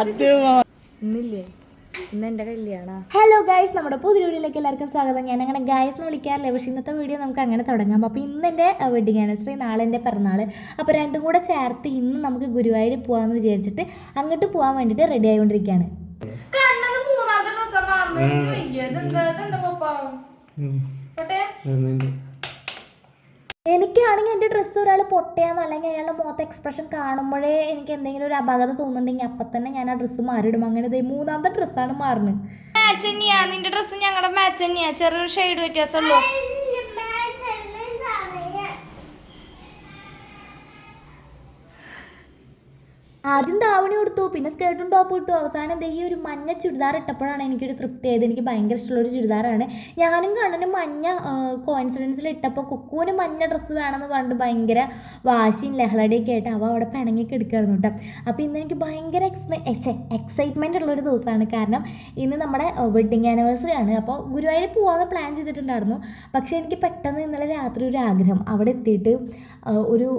അത് ഇന്നില്ലേ? ഇന്ന് എന്റെ കല്യാണ. ഹലോ ഗായ്സ് നമ്മുടെ പുതിയ വീഡിയോയിലേക്ക് എല്ലാവർക്കും സ്വാഗതം. ഞാൻ അങ്ങനെ ഗായ്സ് എന്ന് വിളിക്കാറില്ല പക്ഷേ ഇന്നത്തെ വീഡിയോ നമുക്ക് അങ്ങനെ തുടങ്ങാം. അപ്പോൾ ഇന്ന് എന്റെ വെഡിങ് ആനിവേഴ്സറി നാളെ എന്റെ പിറന്നാൾ അപ്പോൾ രണ്ടും കൂടെ ചേർത്ത് ഇന്ന് നമുക്ക് ഗുരുവായൂർ പോകാമെന്ന് വിചാരിച്ചിട്ട് അങ്ങോട്ട് പോകാൻ വേണ്ടിയിട്ട് റെഡി ആയിക്കൊണ്ടിരിക്കുകയാണ് എനിക്കാണെങ്കിൽ എന്റെ ഡ്രസ്സ് ഒരാൾ പൊട്ടിയാന്ന് അല്ലെങ്കിൽ അയാളുടെ മുഖത്തെ എക്സ്പ്രഷൻ കാണുമ്പോഴേ എനിക്ക് എന്തെങ്കിലും ഒരു അപകടം തോന്നുന്നുണ്ടെങ്കിൽ അപ്പം തന്നെ ഞാൻ ആ ഡ്രസ്സ് മാറിയിടും. അങ്ങനെ മൂന്നാമത്തെ ഡ്രസ്സാണ് മാറുന്നത്. മാച്ച് തന്നെയാ. നിന്റെ ഡ്രസ്സ് ഞങ്ങളുടെ മാച്ച് തന്നെയാ. ചെറിയൊരു ഷെയ്ഡ് വ്യത്യാസമുള്ളൂ ആദ്യം ദാവണി കൊടുത്തു പിന്നെ സ്കേർട്ടും ടോപ്പും ഇട്ടു. അവസാനം ദേ ഈ ഒരു മഞ്ഞ ചുരിദാർ ഇട്ടപ്പോഴാണ് എനിക്കൊരു തൃപ്തി ആയത്. എനിക്ക് ഭയങ്കര ഇഷ്ടമുള്ളൊരു ചുരിദാറാണ്. ഞാനും കണ്ണനും മഞ്ഞ കോയിൻസിഡൻസിൽ ഇട്ടപ്പോൾ കുക്കുവിന് മഞ്ഞ ഡ്രസ്സ് വേണമെന്ന് പറഞ്ഞിട്ട് ഭയങ്കര വാശിയും ലഹളടിയൊക്കെ ആയിട്ട് അവ അവിടെ പിണങ്ങി കിടക്കുകയായിരുന്നു കേട്ടോ. അപ്പോൾ ഇന്ന് എനിക്ക് ഭയങ്കര എക്സ്പെ എക്സൈറ്റ്മെന്റ് ഉള്ളൊരു ദിവസമാണ്. കാരണം ഇന്ന് നമ്മുടെ വെഡ്ഡിങ് ആനിവേഴ്സറി ആണ്. അപ്പോൾ ഗുരുവായൂർ പോകാമെന്ന് പ്ലാൻ ചെയ്തിട്ടുണ്ടായിരുന്നു. പക്ഷേ എനിക്ക് പെട്ടെന്ന് ഇന്നലെ രാത്രി ഒരു ആഗ്രഹം. അവിടെ എത്തിയിട്ട് ഒരു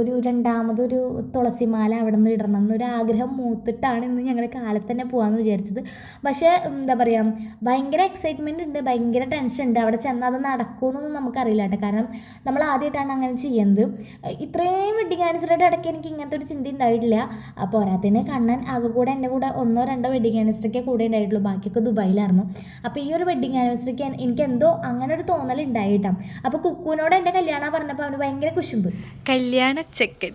ഒരു രണ്ടാമതൊരു തുളസിമാല അവിടെ നിന്ന് ഇടണം എന്നൊരു ആഗ്രഹം മൂത്തിട്ടാണ് ഇന്ന് ഞങ്ങൾ കാലത്ത് തന്നെ പോകാമെന്ന് വിചാരിച്ചത്. പക്ഷേ എന്താ പറയുക ഭയങ്കര എക്സൈറ്റ്മെന്റ് ഉണ്ട് ഭയങ്കര ടെൻഷൻ ഉണ്ട്. അവിടെ ചെന്നാൽ അത് നടക്കുമെന്നൊന്നും നമുക്കറിയില്ല കേട്ടോ. കാരണം നമ്മൾ ആദ്യമായിട്ടാണ് അങ്ങനെ ചെയ്യുന്നത് ഇത്രയും വെഡിങ് ആനിവേഴ്സറിയുടെ ഇടയ്ക്ക് എനിക്ക് ഇങ്ങനത്തെ ഒരു ചിന്ത ഉണ്ടായിട്ടില്ല. അപ്പോൾ പോരാത്തിന് കണ്ണൻ ആകെ കൂടെ എന്റെ കൂടെ ഒന്നോ രണ്ടോ വെഡിങ് ആനിവേഴ്സറിക്കേ കൂടെ ഉണ്ടായിട്ടുള്ളൂ. ബാക്കിയൊക്കെ ദുബായിലായിരുന്നു. അപ്പോൾ ഈ ഒരു വെഡിങ് ആനിവേഴ്സറിക്ക് എനിക്ക് എന്തോ അങ്ങനെ ഒരു തോന്നൽ ഉണ്ടായിട്ടാണ് അപ്പോൾ കുക്കുവിനോട് എന്റെ കല്യാണം പറഞ്ഞപ്പോൾ അവന് ഭയങ്കര കുശുമ്പ്. കല്യാണ ചെക്കൻ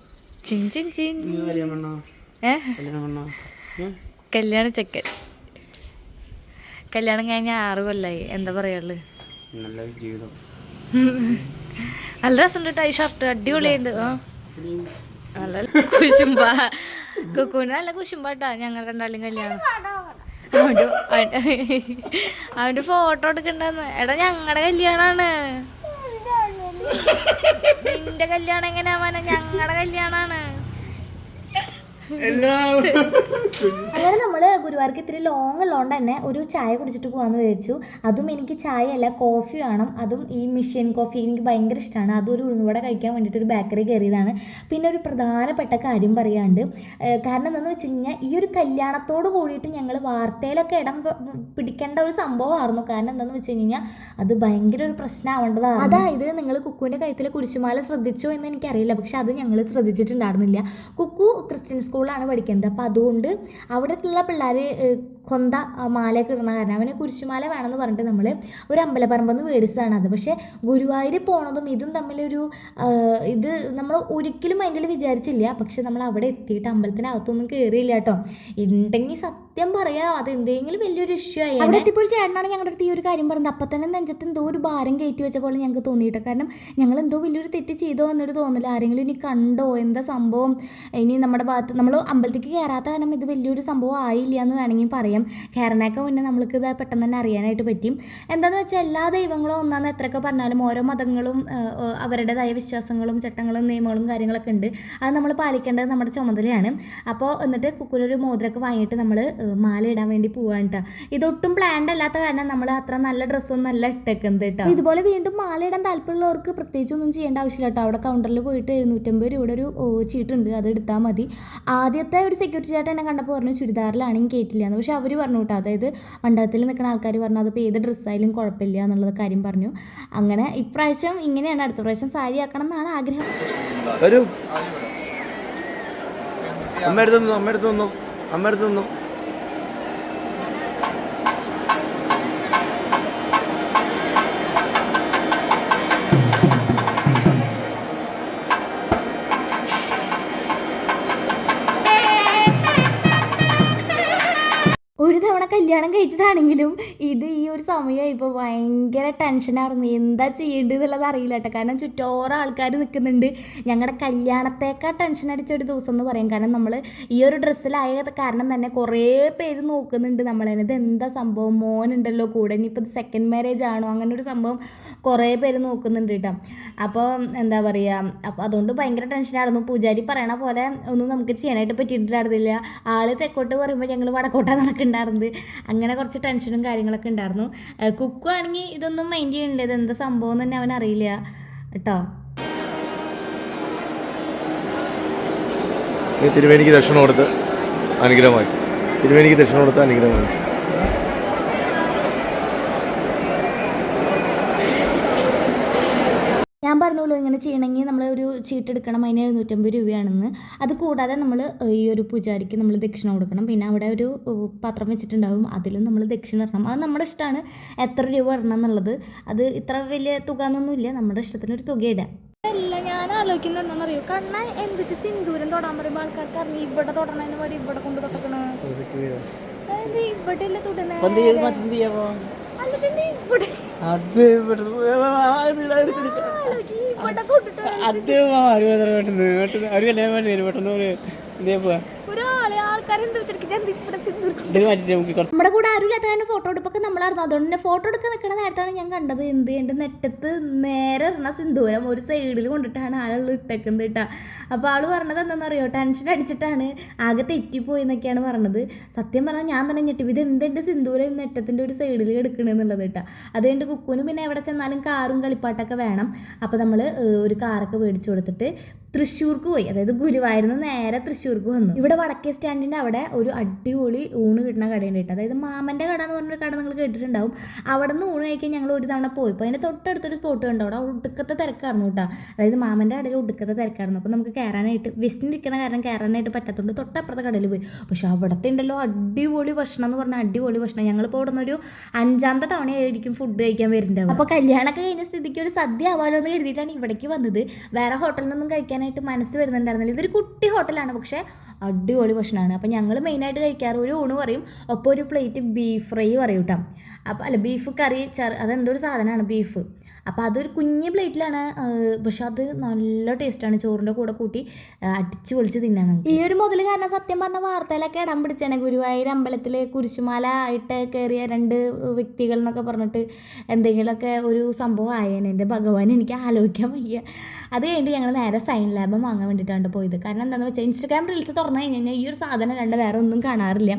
കല്യാണ ചെക്കൻ. കല്യാണം കഴിഞ്ഞ ആറ് കൊല്ലായി. എന്താ പറയുള്ളു? നല്ല രസമുണ്ട് കേട്ടോ ഈ ഷർട്ട് അടിപൊളിയുണ്ട് നല്ല കുശുംബ കുക്കുവിന് നല്ല കുശുമ്പാട്ടാ ഞങ്ങൾ രണ്ടാളും കല്യാണം. അവന്റെ അവന്റെ- അവന്റെ ഫോട്ടോ എടുക്കണ്ടെന്ന്. എടാ ഞങ്ങളുടെ കല്യാണാണ്. നിന്റെ കല്യാണം എങ്ങനെയാവാനാ ഞങ്ങളുടെ കല്യാണാണ്. അങ്ങനെ നമ്മൾ ഗുരുവായൂർക്ക് ഇത്തിരി ലോങ് ഉള്ളതുകൊണ്ട് തന്നെ ഒരു ചായ കുടിച്ചിട്ട് പോകാമെന്ന് വിചാരിച്ചു. അതും എനിക്ക് ചായ അല്ല കോഫി വേണം. അതും ഈ മിഷ്യൻ കോഫി എനിക്ക് ഭയങ്കര ഇഷ്ടമാണ് അതും ഒരു ഉഴുന്നുവട കഴിക്കാൻ വേണ്ടിയിട്ട് ഒരു ബേക്കറി കയറിയതാണ്. പിന്നെ ഒരു പ്രധാനപ്പെട്ട കാര്യം പറയാണ്ട് കാരണം എന്താണെന്ന് വെച്ച് കഴിഞ്ഞാൽ ഈ ഒരു കല്യാണത്തോട് കൂടിയിട്ട് ഞങ്ങൾ വാർത്തയിലൊക്കെ ഇടം പിടിക്കേണ്ട ഒരു സംഭവമായിരുന്നു. കാരണം എന്താണെന്ന് വെച്ച് കഴിഞ്ഞാൽ അത് ഭയങ്കര ഒരു പ്രശ്നമാവേണ്ടതാണ് അതായത് നിങ്ങൾ കുക്കുവിന്റെ കഴുത്തിലെ കുരിശുമാല ശ്രദ്ധിച്ചോ എന്ന് എനിക്കറിയില്ല. പക്ഷെ അത് ഞങ്ങൾ ശ്രദ്ധിച്ചിട്ടുണ്ടായിരുന്നില്ല. കുക്കു ക്രിസ്ത്യൻ സ്കൂളിലാണ് പഠിക്കുന്നത്. അപ്പോൾ അതുകൊണ്ട് അവിടെയുള്ള പിള്ളേർ കൊന്ത മാലയൊക്കെ ഇടുന്ന കാരണം അവന് കുരിശുമാല വേണമെന്ന് പറഞ്ഞിട്ട് നമ്മൾ ഒരു അമ്പലപ്പറമ്പെന്ന് മേടിച്ചതാണ് അത്. പക്ഷേ ഗുരുവായൂർ പോണതും ഇതും തമ്മിലൊരു ഇത് നമ്മൾ ഒരിക്കലും മൈൻഡിൽ വിചാരിച്ചില്ല. പക്ഷെ നമ്മൾ അവിടെ എത്തിയിട്ട് അമ്പലത്തിനകത്തൊന്നും കയറിയില്ല കേട്ടോ. ഉണ്ടെങ്കിൽ സത്യം പറയാം അത് എന്തെങ്കിലും വലിയൊരു ഇഷ്യൂ ആയി അവിടെ എത്തിയപ്പോൾ ഒരു ചേട്ടനാണ് ഞങ്ങളുടെ അടുത്ത് ഈ ഒരു കാര്യം പറഞ്ഞത്. അപ്പം തന്നെ നെഞ്ചത്ത് എന്തോ ഒരു ഭാരം കയറ്റി വെച്ച പോലെ ഞങ്ങൾക്ക് തോന്നിയിട്ട്. കാരണം ഞങ്ങൾ എന്തോ വലിയൊരു തെറ്റ് ചെയ്തോ എന്നൊരു തോന്നില്ല ആരെങ്കിലും ഇനി കണ്ടോ? എന്താ സംഭവം? ഇനി നമ്മുടെ ഭാഗത്ത് നമ്മൾ അമ്പലത്തേക്ക് കയറാത്ത കാരണം ഇത് വലിയൊരു സംഭവം ആയില്ല എന്ന് വേണമെങ്കിൽ പറയാം. കയറാനൊക്കെ മുന്നേ നമ്മൾക്ക് ഇത് പെട്ടെന്ന് തന്നെ അറിയാനായിട്ട് പറ്റും. എന്താണെന്ന് വെച്ചാൽ എല്ലാ ദൈവങ്ങളും ഒന്നാന്ന് എത്രയൊക്കെ പറഞ്ഞാലും ഓരോ മതങ്ങളും അവരുടേതായ വിശ്വാസങ്ങളും ചട്ടങ്ങളും നിയമങ്ങളും കാര്യങ്ങളൊക്കെ ഉണ്ട്. അത് നമ്മൾ പാലിക്കേണ്ടത് നമ്മുടെ ചുമതലയാണ്. അപ്പോൾ എന്നിട്ട് കുക്കുനൊരു മോതിരൊക്കെ വാങ്ങിയിട്ട് നമ്മൾ മാല ഇടാൻ വേണ്ടി പോവാണ് കേട്ടോ ഇതൊട്ടും പ്ലാൻഡ് അല്ലാത്ത കാരണം നമ്മൾ അത്ര നല്ല ഡ്രസ്സൊന്നും അല്ല ഇട്ടേക്കുന്നത് കേട്ടോ ഇതുപോലെ വീണ്ടും മാല ഇടാൻ താല്പര്യമുള്ളവർക്ക് പ്രത്യേകിച്ച് ഒന്നും ചെയ്യേണ്ട ആവശ്യമില്ല കേട്ടോ അവിടെ കൗണ്ടറിൽ പോയിട്ട് എഴുന്നൂറ്റമ്പത് രൂപയുടെ ഒരു ചീട്ടുണ്ട്. അത് എടുത്താൽ മതി. ആദ്യത്തെ ഒരു സെക്യൂരിറ്റി ചേട്ടൻ എന്നെ കണ്ടപ്പോൾ പറഞ്ഞു ചുരിദാറിലാണെങ്കിൽ കേട്ടില്ല പക്ഷെ അവർ പറഞ്ഞു കേട്ടോ. അതായത് മണ്ഡപത്തിൽ നിൽക്കുന്ന ആൾക്കാർ പറഞ്ഞു അതിപ്പോൾ ഏത് ഡ്രസ്സായാലും കുഴപ്പമില്ല എന്നുള്ളത് കാര്യം പറഞ്ഞു. അങ്ങനെ ഇപ്രാവശ്യം ഇങ്ങനെയാണ്. അടുത്ത പ്രാവശ്യം സാരി ആക്കണം എന്നാണ് ആഗ്രഹം. അമ്മ എടുത്ത് അമ്മ കല്യാണം കഴിച്ചതാണെങ്കിലും ഇത് ഈ ഒരു സമയം ഇപ്പോൾ ഭയങ്കര ടെൻഷനായിരുന്നു എന്താ ചെയ്യേണ്ടത് എന്നുള്ളത് അറിയില്ല കേട്ടോ. കാരണം ചുറ്റോറം ആൾക്കാർ നിൽക്കുന്നുണ്ട്. ഞങ്ങളുടെ കല്യാണത്തേക്കാൾ ടെൻഷൻ അടിച്ച ഒരു ദിവസം എന്ന് പറയും. കാരണം നമ്മൾ ഈ ഒരു ഡ്രസ്സിലായ കാരണം തന്നെ കുറേ പേര് നോക്കുന്നുണ്ട് നമ്മളതിന് ഇത് എന്താ സംഭവം? മോനുണ്ടല്ലോ കൂടെ. ഇനിയിപ്പോൾ ഇത് സെക്കൻഡ് മാരേജ് ആണോ? അങ്ങനെ ഒരു സംഭവം കുറേ പേര് നോക്കുന്നുണ്ട് കേട്ടോ. അപ്പോൾ എന്താ പറയുക അപ്പോൾ അതുകൊണ്ട് ഭയങ്കര ടെൻഷനായിരുന്നു പൂജാരി പറയണ പോലെ ഒന്നും നമുക്ക് ചെയ്യാനായിട്ട് പറ്റിയിട്ടുണ്ടായിരുന്നില്ല. ആൾ തെക്കോട്ട് പറയുമ്പോൾ ഞങ്ങൾ വടക്കോട്ടാണ് നടക്കുന്നുണ്ടായിരുന്നത് അങ്ങനെ കുറച്ച് ടെൻഷനും കാര്യങ്ങളൊക്കെ ഉണ്ടായിരുന്നു. കുക്കു ആണെങ്കിൽ ഇതൊന്നും മൈൻഡ് ചെയ്യണില്ല. ഇത് എന്താ സംഭവം തന്നെ അവൻ അറിയില്ല. കേട്ടോ? തിരുവേണിക്ക് ദക്ഷിണം കൊടുത്ത് അനുഗ്രഹമായി. തിരുവേണിക്ക് ദക്ഷിണം കൊടുത്ത് അനുഗ്രഹമായി. ഞാൻ ഇങ്ങനെ ചെയ്യണമെങ്കിൽ നമ്മൾ ഒരു ചീട്ട് എടുക്കണം അതിന് എഴുന്നൂറ്റമ്പത് രൂപയാണെന്ന് അത് കൂടാതെ നമ്മൾ ഈ ഒരു പൂജാരിക്ക് നമ്മൾ ദക്ഷിണ കൊടുക്കണം പിന്നെ അവിടെ ഒരു പാത്രം വെച്ചിട്ടുണ്ടാവും അതിലും നമ്മൾ ദക്ഷിണ ഇടണം അത് നമ്മുടെ ഇഷ്ടമാണ് എത്ര രൂപ ഇടണം എന്നുള്ളത് അത് ഇത്ര വലിയ തുക എന്നൊന്നുമില്ല നമ്മുടെ ഇഷ്ടത്തിന് ഒരു തുക ഇടാം അല്ല ഞാൻ ആലോചിക്കുന്നത് എന്താണെന്നറിയോ കണ്ണ എന്തിട്ട് സിന്ദൂരം തൊടാൻ പറയുമ്പോൾ ആൾക്കാർക്ക് അറിഞ്ഞു ഇവിടെ തൊടണതിന് പറയും ഇവിടെ കൊണ്ട് തൊട്ടക്കണ അതായത് ഇവിടെ അല്ലേ തൊടണേ അല്ലാതെ നീ ഇവിടെ അത് മാറി പെട്ടെന്ന്. അത് ഒരു കല്യാണം വേണ്ടി പെട്ടെന്ന് പോവാ. നമ്മുടെ കൂടെ ആരുമില്ലാത്ത കാരണം ഫോട്ടോ എടുപ്പൊക്കെ നമ്മളായിരുന്നു. അതുകൊണ്ട് തന്നെ ഫോട്ടോ എടുക്കാൻ നിൽക്കുന്ന നേരത്താണ് ഞാൻ കണ്ടത്. എന്ത് എന്റെ നെറ്റത്ത് നേരെ ഇറങ്ങുന്ന സിന്ദൂരം ഒരു സൈഡിൽ കൊണ്ടിട്ടാണ് ആളുകൾ ഇട്ടേക്കുന്നത് കേട്ടോ. അപ്പോൾ ആൾ പറഞ്ഞത് എന്താണെന്നറിയോ? ടെൻഷൻ അടിച്ചിട്ടാണ്. ആകെ തെറ്റിപ്പോയി എന്നൊക്കെയാണ് പറഞ്ഞത്. സത്യം പറഞ്ഞാൽ ഞാൻ തന്നെ ഞെട്ടി. ഇത് എന്തെന്റെ സിന്ദൂരം നെറ്റത്തിന്റെ ഒരു സൈഡിൽ എടുക്കണമെന്നുള്ളത് കേട്ടോ. അതുകൊണ്ട് കുക്കുവിന് പിന്നെ എവിടെ ചെന്നാലും കാറും കളിപ്പാട്ടൊക്കെ വേണം. അപ്പോൾ നമ്മൾ ഒരു കാറൊക്കെ മേടിച്ചു കൊടുത്തിട്ട് തൃശ്ശൂർക്ക് പോയി. അതായത് ഗുരുവായൂരിൽ നിന്ന് നേരെ തൃശ്ശൂർക്ക് വന്നു. ഇവിടെ വടക്കേ സ്റ്റാൻഡിന്റെ അവിടെ ഒരു അടിപൊളി ഊണ് കിട്ടുന്ന കടയുണ്ട് കേട്ടോ. അതായത് മാമന്റെ കട എന്ന് പറഞ്ഞൊരു കട നിങ്ങൾ കേട്ടിട്ടുണ്ടാവും. അവിടെ നിന്ന് ഊണ് കഴിക്കാൻ ഞങ്ങൾ ഒരു തവണ പോയപ്പോൾ അതിന്റെ തൊട്ടടുത്തൊരു സ്പോട്ട് കണ്ടു? അവിടെ ഒടുക്കത്തെ തിരക്കായിരുന്നു കേട്ടോ. അതായത് മാമന്റെ കടയിൽ ഒടുക്കത്തെ തിരക്കായിരുന്നു. അപ്പോൾ നമുക്ക് കയറാനായിട്ട് വിശന്നിരിക്കുന്ന കാരണം കയറാനായിട്ട് പറ്റാത്തതുകൊണ്ട് തൊട്ടപ്പുറത്തെ കടയിൽ പോയി. പക്ഷേ അവിടുത്തെ ഉണ്ടല്ലോ അടിപൊളി ഭക്ഷണം എന്ന് പറഞ്ഞാൽ അടിപൊളി ഭക്ഷണം. ഞങ്ങളിപ്പോൾ അവിടെ നിന്നൊരു അഞ്ചാമത്തെ തവണയായിരിക്കും ഫുഡ് കഴിക്കാൻ വരുന്നുണ്ടാവും അപ്പോൾ കല്യാണമൊക്കെ കഴിഞ്ഞ സ്ഥിതിക്ക് ഒരു സദ്യ ആവാലോ എന്ന് കരുതിയിട്ടാണ് ഇവിടേക്ക് വന്നത്. വേറെ ഹോട്ടലിൽ നിന്നും കഴിക്കാനായിട്ട് മനസ്സ് വരുന്നുണ്ടായിരുന്നില്ല. ഇതൊരു കുട്ടി ഹോട്ടലാണ് പക്ഷേ അടിപൊളി ഭക്ഷണമാണ്. അപ്പോൾ ഞങ്ങൾ മെയിനായിട്ട് കഴിക്കാറ് ഒരു ഊണ് പറയും ഒപ്പം ഒരു പ്ലേറ്റ് ബീഫ് ഫ്രൈ പറയും കേട്ടോ അപ്പോൾ അല്ല ബീഫ് കറി ചർ അതെന്തോ ഒരു സാധനമാണ് ബീഫ് അപ്പോൾ അതൊരു കുഞ്ഞ് പ്ലേറ്റിലാണ് പക്ഷെ അത് നല്ല ടേസ്റ്റാണ് ചോറിന്റെ കൂടെ കൂട്ടി അടിച്ചു പൊളിച്ച് തിന്നാൻ നമുക്ക്. ഈ ഒരു മുതൽ കാരണം സത്യം പറഞ്ഞ വാർത്തയിലൊക്കെ ഇടം പിടിച്ചാണ് ഗുരുവായൂർ അമ്പലത്തിൽ കുരിശുമാല ആയിട്ട് കയറിയ രണ്ട് വ്യക്തികൾ എന്നൊക്കെ പറഞ്ഞിട്ട് എന്തെങ്കിലുമൊക്കെ ഒരു സംഭവം ആയേനെ. എന്റെ ഭഗവാൻ എനിക്ക് ആലോചിക്കാൻ വയ്യ. അത് കഴിഞ്ഞിട്ട് ഞങ്ങൾ നേരെ സൈൻ ലാബം വാങ്ങാൻ വേണ്ടിയിട്ടാണ് പോയത്. കാരണം എന്താണെന്ന് വെച്ചാൽ ഇൻസ്റ്റഗ്രാം റീൽസ് തുറന്നു കഴിഞ്ഞ് കഴിഞ്ഞാൽ ഈ ഒരു സാധനം രണ്ട് വേറെ ഒന്നും കാണാറില്ല.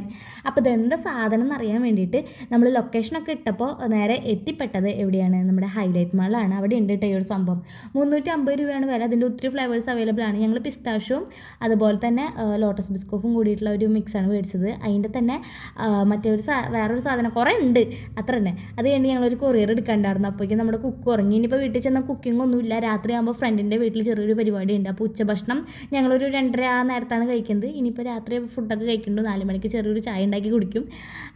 അപ്പോൾ ഇതെന്താ സാധനം എന്നറിയാൻ വേണ്ടിയിട്ട് നമ്മൾ ലൊക്കേഷനൊക്കെ ഇട്ടപ്പോൾ നേരെ എത്തിപ്പെട്ടത് എവിടെയാണ്? നമ്മുടെ ഹൈലൈറ്റ് മാളാണ് അവിടെ ഉണ്ട് കേട്ടോ ഈ ഒരു സംഭവം. മുന്നൂറ്റി അമ്പത് രൂപയാണ് വില. അതിന്റെ ഒത്തിരി ഫ്ലേവേഴ്സ് അവൈലബിൾ ആണ്. ഞങ്ങൾ പിസ്താഷും അതുപോലെ തന്നെ ലോട്ടസ് ബിസ്കോഫും കൂടിയിട്ടുള്ള ഒരു മിക്സാണ് മേടിച്ചത്. അതിന്റെ തന്നെ മറ്റേ ഒരു സാ വേറൊരു സാധനം കുറേ ഉണ്ട്. അത്ര തന്നെ. അത് കഴിഞ്ഞ് ഞങ്ങളൊരു കൊറിയർ എടുക്കണ്ടായിരുന്നു. അപ്പോഴേക്കും നമ്മുടെ കുക്ക് ഉറങ്ങി. ഇനിയിപ്പോൾ വീട്ടിൽ ചെന്നാൽ കുക്കിംഗ് ഒന്നുമില്ല. രാത്രി ആകുമ്പോൾ ഫ്രണ്ടിന്റെ വീട്ടിൽ ചെറിയൊരു പരിപാടി ഉണ്ട്. അപ്പോൾ ഉച്ചഭക്ഷണം ഞങ്ങളൊരു രണ്ടര ആ നേരത്താണ് കഴിക്കുന്നത്. ഇനിയിപ്പോൾ രാത്രി ഫുഡൊക്കെ കഴിക്കുന്നുണ്ട് നാല് മണിക്ക് ചെറിയൊരു ചായ ഉണ്ടാക്കി കുടിക്കും.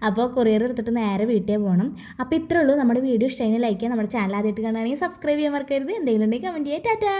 അപ്പോൾ കൊറിയർ എടുത്തിട്ട് നേരെ വീട്ടിൽ പോകണം അപ്പോൾ ഇത്രേ ഉള്ളൂ. നമ്മുടെ വീഡിയോ ഇഷ്ടമായി ലൈക്ക് ചെയ്യുക നമ്മുടെ ചാനൽ ആദ്യമായിട്ട് കാണുകയാണെങ്കിൽ സബ്സ്ക്രൈബ് ചെയ്യാൻ മറക്കരുത്. എന്തെങ്കിലും ഉണ്ടെങ്കിൽ കമന്റ് ചെയ്യാം. ടാറ്റാ!